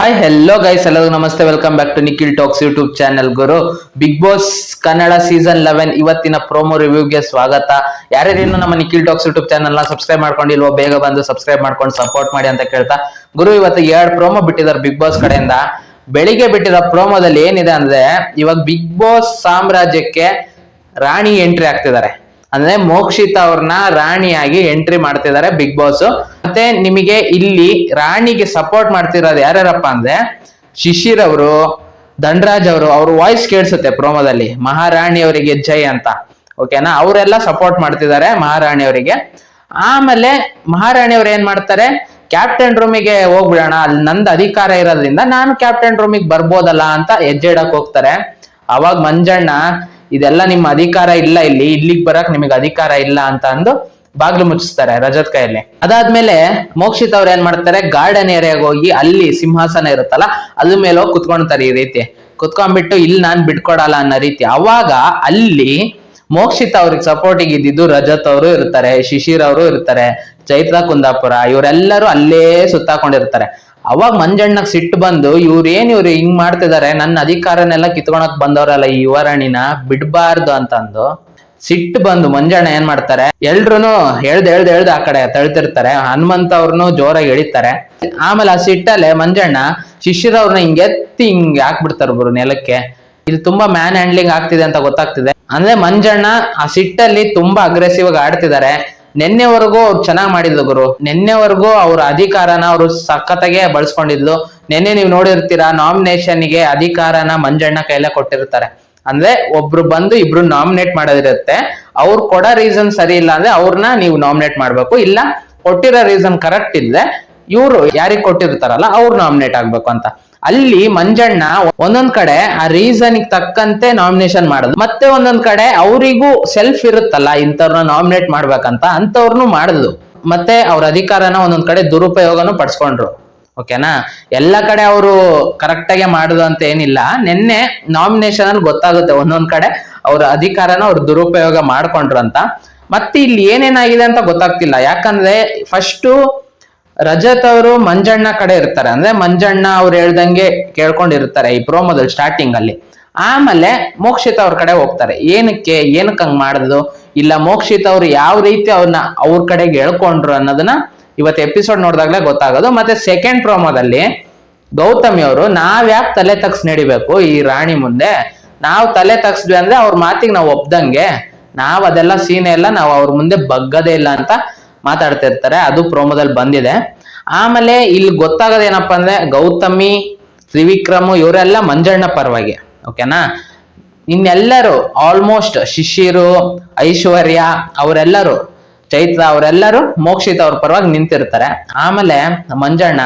Hi hello guys ಎಲ್ಲರಿಗೂ ನಮಸ್ತೆ welcome back to Nikhil talks YouTube channel Guru big boss Kannada season eleven ಇವತ್ತಿನ promo ರಿವ್ಯೂಗೆ ಸ್ವಾಗತ. ಯಾರ್ಯಾರು ಇನ್ನು ನಮ್ಮ ನಿಖಿಲ್ ಟಾಕ್ಸ್ ಯೂಟ್ಯೂಬ್ ಚಾನೆಲ್ನ ಸಬ್ಸ್ಕ್ರೈಬ್ ಮಾಡ್ಕೊಂಡಿಲ್ವೋ, ಬೇಗ ಬಂದು ಸಬ್ಸ್ಕ್ರೈಬ್ ಮಾಡ್ಕೊಂಡು ಸಪೋರ್ಟ್ ಮಾಡಿ ಅಂತ ಕೇಳ್ತಾ. ಗುರು, ಇವತ್ತು ಎರಡು ಪ್ರೋಮೋ ಬಿಟ್ಟಿದ್ದಾರೆ ಬಿಗ್ ಬಾಸ್ ಕಡೆಯಿಂದ. ಬೆಳಿಗ್ಗೆ ಬಿಟ್ಟಿರೋ ಪ್ರೋಮೋದಲ್ಲಿ ಏನಿದೆ ಅಂದ್ರೆ, ಇವಾಗ ಬಿಗ್ ಬಾಸ್ ಸಾಮ್ರಾಜ್ಯಕ್ಕೆ ರಾಣಿ ಎಂಟ್ರಿ ಆಗ್ತಿದ್ದಾರೆ ಅಂದ್ರೆ ಮೋಕ್ಷಿತ ಅವ್ರನ್ನ ರಾಣಿಯಾಗಿ ಎಂಟ್ರಿ ಮಾಡ್ತಿದ್ದಾರೆ ಬಿಗ್ ಬಾಸ್ ಮತ್ತೆ ನಿಮಗೆ ಇಲ್ಲಿ ರಾಣಿಗೆ ಸಪೋರ್ಟ್ ಮಾಡ್ತಿರೋದು ಯಾರ್ಯಾರಪ್ಪ ಅಂದ್ರೆ ಶಿಶಿರ್ ಅವರು, ಧನ್ರಾಜ್ ಅವರು, ಅವ್ರ ವಾಯ್ಸ್ ಕೇಳಿಸುತ್ತೆ ಪ್ರೋಮೋದಲ್ಲಿ ಮಹಾರಾಣಿ ಅವರಿಗೆ ಜೈ ಅಂತ. ಓಕೆನಾ ಅವರೆಲ್ಲ ಸಪೋರ್ಟ್ ಮಾಡ್ತಿದ್ದಾರೆ ಮಹಾರಾಣಿ ಅವರಿಗೆ. ಆಮೇಲೆ ಮಹಾರಾಣಿ ಅವ್ರು ಏನ್ ಮಾಡ್ತಾರೆ? ಕ್ಯಾಪ್ಟನ್ ರೂಮಿಗೆ ಹೋಗ್ಬಿಡೋಣ. ಅಲ್ಲಿ ನಂದು ಅಧಿಕಾರ ಇರೋದ್ರಿಂದ ನಾನು ಕ್ಯಾಪ್ಟನ್ ರೂಮಿಗೆ ಬರ್ಬೋದಲ್ಲ ಅಂತ ಹೆಜ್ಜೆ ಇಡಕ್ ಹೋಗ್ತಾರೆ. ಅವಾಗ ಮಂಜಣ್ಣ ಇದೆಲ್ಲ ನಿಮ್ಮ ಅಧಿಕಾರ ಇಲ್ಲ ಇಲ್ಲಿ, ಇಲ್ಲಿಗೆ ಬರಕ್ ನಿಮಗೆ ಅಧಿಕಾರ ಇಲ್ಲ ಅಂತ ಅಂದು ಬಾಗ್ಲು ಮುಚ್ಚಿಸ್ತಾರೆ ರಜತ್ ಕೈಯಲ್ಲಿ. ಅದಾದ್ಮೇಲೆ ಮೋಕ್ಷಿತ್ ಅವ್ರು ಏನ್ ಮಾಡ್ತಾರೆ ಗಾರ್ಡನ್ ಏರಿಯಾಗ ಹೋಗಿ ಅಲ್ಲಿ ಸಿಂಹಾಸನ ಇರುತ್ತಲ್ಲ, ಅದ್ರ ಮೇಲೆ ಹೋಗಿ ಕುತ್ಕೊಂಡ್ತಾರೆ ಈ ರೀತಿ. ಕುತ್ಕೊಂಡ್ಬಿಟ್ಟು ಇಲ್ಲಿ ನಾನ್ ಬಿಟ್ಕೊಡಲ್ಲ ಅನ್ನೋ ರೀತಿ. ಅವಾಗ ಅಲ್ಲಿ ಮೋಕ್ಷಿತ್ ಅವ್ರಿಗೆ ಸಪೋರ್ಟಿಗೆ ಇದ್ದಿದ್ದು ರಜತ್ ಅವರು ಇರ್ತಾರೆ, ಶಿಶಿರ್ ಅವರು ಇರ್ತಾರೆ, ಚೈತ್ರ ಕುಂದಾಪುರ, ಇವರೆಲ್ಲರೂ ಅಲ್ಲೇ ಸುತ್ತಾಕೊಂಡಿರ್ತಾರೆ. ಅವಾಗ ಮಂಜಣ್ಣ ಸಿಟ್ಟು ಬಂದು, ಇವ್ರು ಏನ್ ಇವ್ರು ಹಿಂಗ್ ಮಾಡ್ತಿದಾರೆ? ನನ್ನ ಅಧಿಕಾರನೆಲ್ಲ ಕಿತ್ಕೊಳಕ್ ಬಂದವರಲ್ಲ ಈ ಯುವರಾಣಿನ, ಬಿಡ್ಬಾರ್ದು ಅಂತಂದು ಸಿಟ್ಟು ಬಂದು ಮಂಜಣ್ಣ ಏನ್ ಮಾಡ್ತಾರೆ? ಎಲ್ರುನು ಹೇಳ್ದ ಹೇಳ್ದ ಹೇಳ್ದ ಆ ಕಡೆ ತಳ್ತಿರ್ತಾರೆ. ಹನುಮಂತ ಅವ್ರನ್ನು ಜೋರಾಗಿ ಎಳಿತಾರೆ. ಆಮೇಲೆ ಆ ಸಿಟ್ಟಲ್ಲೇ ಮಂಜಣ್ಣ ಶಿಷ್ಯರವ್ರನ್ನ ಹಿಂಗ್ ಎತ್ತಿ ಹಿಂಗ್ ಹಾಕ್ಬಿಡ್ತಾರೆ ಒಬ್ರು ನೆಲಕ್ಕೆ. ಇದು ತುಂಬಾ ಮ್ಯಾನ್ ಹ್ಯಾಂಡ್ಲಿಂಗ್ ಆಗ್ತಿದೆ ಅಂತ ಗೊತ್ತಾಗ್ತಿದೆ. ಅಂದ್ರೆ ಮಂಜಣ್ಣ ಆ ಸಿಟ್ಟಲ್ಲಿ ತುಂಬಾ ಅಗ್ರೆಸಿವ್ ಆಗಿ ಆಡ್ತಿದ್ದಾರೆ. ನಿನ್ನೆವರೆಗೂ ಅವ್ರು ಚೆನ್ನಾಗಿ ಮಾಡಿದ್ಲು ಗುರು. ನಿನ್ನೆವರೆಗೂ ಅವ್ರ ಅಧಿಕಾರನ ಅವರು ಸಖತ್ತಾಗೆ ಬಳಸ್ಕೊಂಡಿದ್ಲು. ನಿನ್ನೆ ನೀವು ನೋಡಿರ್ತೀರಾ ನಾಮಿನೇಷನ್ಗೆ ಅಧಿಕಾರನ ಮಂಜಣ್ಣ ಕೈಲೇ ಕೊಟ್ಟಿರ್ತಾರೆ. ಅಂದ್ರೆ ಒಬ್ರು ಬಂದು ಇಬ್ರು ನಾಮಿನೇಟ್ ಮಾಡೋದಿರುತ್ತೆ. ಅವ್ರು ಕೊಡೋ ರೀಸನ್ ಸರಿ ಇಲ್ಲ ಅಂದ್ರೆ ಅವ್ರನ್ನ ನೀವು ನಾಮಿನೇಟ್ ಮಾಡ್ಬೇಕು. ಇಲ್ಲ, ಕೊಟ್ಟಿರೋ ರೀಸನ್ ಕರೆಕ್ಟ್ ಇಲ್ಲದೆ ಇವ್ರು ಯಾರಿಗೆ ಕೊಟ್ಟಿರ್ತಾರಲ್ಲ, ಅವ್ರು ನಾಮಿನೇಟ್ ಆಗ್ಬೇಕು ಅಂತ. ಅಲ್ಲಿ ಮಂಜಣ್ಣ ಒಂದೊಂದ್ ಕಡೆ ಆ ರೀಸನ್ ತಕ್ಕಂತೆ ನಾಮಿನೇಷನ್ ಮಾಡೋದು. ಮತ್ತೆ ಒಂದೊಂದ್ ಕಡೆ ಅವರಿಗೂ ಸೆಲ್ಫ್ ಇರುತ್ತಲ್ಲ ಇಂಥವ್ರನ್ನ ನಾಮಿನೇಟ್ ಮಾಡ್ಬೇಕಂತ ಅಂತವ್ರನ್ನು ಮಾಡಿದ್ಲು ಮತ್ತೆ ಅವ್ರ ಅಧಿಕಾರನ ಒಂದೊಂದ್ ಕಡೆ ದುರುಪಯೋಗನೂ ಪಡಿಸ್ಕೊಂಡ್ರು. ಓಕೆನಾ? ಎಲ್ಲ ಕಡೆ ಅವರು ಕರೆಕ್ಟ್ ಆಗಿ ಮಾಡುದು ಅಂತ ಏನಿಲ್ಲ. ನಿನ್ನೆ ನಾಮಿನೇಷನ್ ಅಲ್ಲಿ ಗೊತ್ತಾಗುತ್ತೆ ಒಂದೊಂದ್ ಕಡೆ ಅವ್ರ ಅಧಿಕಾರನ ಅವ್ರು ದುರುಪಯೋಗ ಮಾಡ್ಕೊಂಡ್ರು ಅಂತ. ಮತ್ತೆ ಇಲ್ಲಿ ಏನೇನಾಗಿದೆ ಅಂತ ಗೊತ್ತಾಗ್ತಿಲ್ಲ. ಯಾಕಂದ್ರೆ ಫಸ್ಟು ರಜತ್ ಅವರು ಮಂಜಣ್ಣ ಕಡೆ ಇರ್ತಾರೆ. ಅಂದ್ರೆ ಮಂಜಣ್ಣ ಅವ್ರು ಹೇಳ್ದಂಗೆ ಕೇಳ್ಕೊಂಡಿರ್ತಾರೆ ಈ ಪ್ರೋಮೋದಲ್ಲಿ ಸ್ಟಾರ್ಟಿಂಗ್ ಅಲ್ಲಿ. ಆಮೇಲೆ ಮೋಕ್ಷಿತ್ ಅವ್ರ ಕಡೆ ಹೋಗ್ತಾರೆ. ಏನಕ್ಕೆ ಏನಕ್ಕೆ ಹಂಗ್ ಮಾಡಿದ್ರು ಇಲ್ಲ ಮೋಕ್ಷಿತ್ ಅವ್ರು ಯಾವ ರೀತಿ ಅವ್ರನ್ನ ಅವ್ರ ಕಡೆಗೆ ಹೇಳ್ಕೊಂಡ್ರು ಅನ್ನೋದನ್ನ ಇವತ್ತು ಎಪಿಸೋಡ್ ನೋಡಿದಾಗ್ಲೇ ಗೊತ್ತಾಗೋದು. ಮತ್ತೆ ಸೆಕೆಂಡ್ ಪ್ರೋಮೋದಲ್ಲಿ ಗೌತಮಿ ಅವರು ನಾವ್ಯಾಕೆ ತಲೆ ತಗ್ಸ್ ನಡಿಬೇಕು ಈ ರಾಣಿ ಮುಂದೆ? ನಾವು ತಲೆ ತಗ್ಸ್ವಿ ಅಂದ್ರೆ ಅವ್ರ ಮಾತಿಗೆ ನಾವು ಒಪ್ದಂಗೆ. ನಾವ್ ಅದೆಲ್ಲ ಸೀನೆ ಎಲ್ಲ ನಾವು ಅವ್ರ ಮುಂದೆ ಬಗ್ಗದೇ ಇಲ್ಲ ಅಂತ ಮಾತಾಡ್ತಿರ್ತಾರೆ ಅದು ಪ್ರೋಮೋದಲ್ಲಿ ಬಂದಿದೆ. ಆಮೇಲೆ ಇಲ್ಲಿ ಗೊತ್ತಾಗೋದು ಏನಪ್ಪಾ ಅಂದ್ರೆ ಗೌತಮಿ, ತ್ರಿವಿಕ್ರಮ್, ಇವರೆಲ್ಲ ಮಂಜಣ್ಣ ಪರವಾಗಿ ಓಕೆನಾ ಇನ್ನೆಲ್ಲರೂ ಆಲ್ಮೋಸ್ಟ್ ಶಿಶಿರು, ಐಶ್ವರ್ಯ, ಅವರೆಲ್ಲರೂ, ಚೈತ್ರ ಅವರೆಲ್ಲರೂ ಮೋಕ್ಷಿತ ಅವ್ರ ಪರವಾಗಿ ನಿಂತಿರ್ತಾರೆ. ಆಮೇಲೆ ಮಂಜಣ್ಣ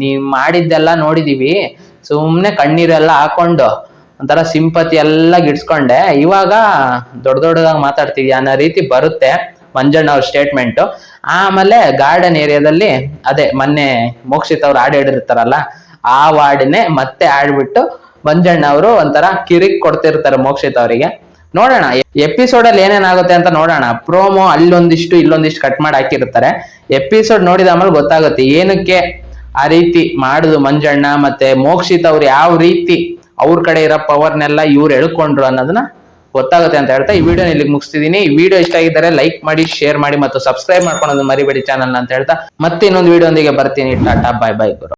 ನೀವ್ ಮಾಡಿದ್ದೆಲ್ಲ ನೋಡಿದೀವಿ, ಸುಮ್ನೆ ಕಣ್ಣೀರೆಲ್ಲ ಹಾಕೊಂಡು ಒಂಥರ ಸಿಂಪತಿ ಎಲ್ಲ ಗಿಡ್ಸ್ಕೊಂಡೆ. ಇವಾಗ ದೊಡ್ಡ ದೊಡ್ಡದಾಗಿ ಮಾತಾಡ್ತೀವಿ ಅನ್ನೋ ರೀತಿ ಬರುತ್ತೆ. ಮಂಜಣ್ಣ ಅವ್ರ ಸ್ಟೇಟ್ಮೆಂಟ್ ಆಮೇಲೆ ಗಾರ್ಡನ್ ಏರಿಯಾದಲ್ಲಿ ಅದೇ ಮೊನ್ನೆ ಮೋಕ್ಷಿತ್ ಅವ್ರು ಹಾಡು ಹೇಳಿರ್ತಾರಲ್ಲ, ಆ ವಾರ್ಡ್ನೆ ಮತ್ತೆ ಆಡ್ಬಿಟ್ಟು ಮಂಜಣ್ಣ ಅವರು ಒಂಥರ ಕಿರಿಕ್ ಕೊಡ್ತಿರ್ತಾರೆ ಮೋಕ್ಷಿತ್ ಅವರಿಗೆ. ನೋಡೋಣ ಎಪಿಸೋಡ್ ಅಲ್ಲಿ ಏನೇನಾಗುತ್ತೆ ಅಂತ ನೋಡೋಣ. ಪ್ರೋಮೋ ಅಲ್ಲೊಂದಿಷ್ಟು, ಇಲ್ಲೊಂದಿಷ್ಟು ಕಟ್ ಮಾಡಿ ಹಾಕಿರ್ತಾರೆ. ಎಪಿಸೋಡ್ ನೋಡಿದ ಆಮೇಲೆ ಗೊತ್ತಾಗುತ್ತೆ ಏನಕ್ಕೆ ಆ ರೀತಿ ಮಾಡುದು ಮಂಜಣ್ಣ ಮತ್ತೆ ಮೋಕ್ಷಿತ್ ಅವ್ರು ಯಾವ ರೀತಿ ಅವ್ರ ಕಡೆ ಇರೋ ಪವರ್ನೆಲ್ಲ ಇವ್ರು ಎಳ್ಕೊಂಡ್ರು ಅನ್ನೋದನ್ನ ಗೊತ್ತಾಗುತ್ತೆ ಅಂತ ಹೇಳ್ತಾ ಈ ವಿಡಿಯೋ ಇಲ್ಲಿಗೆ ಮುಗಿಸ್ತಿದೀನಿ. ಈ ವಿಡಿಯೋ ಇಷ್ಟ ಆಗಿದ್ದರೆ ಲೈಕ್ ಮಾಡಿ, ಶೇರ್ ಮಾಡಿ ಮತ್ತು ಸಬ್ಸ್ಕ್ರೈಬ್ ಮಾಡ್ಕೊಳೋದು ಮರಿಬೇಡಿ ಚಾನಲ್ ಅಂತ ಹೇಳ್ತಾ ಮತ್ತೆ ಇನ್ನೊಂದು ವಿಡಿಯೋ ಬರ್ತೀನಿ. ಟಾಟಾ, ಬಾಯ್ ಬಾಯ್ ಗುರು.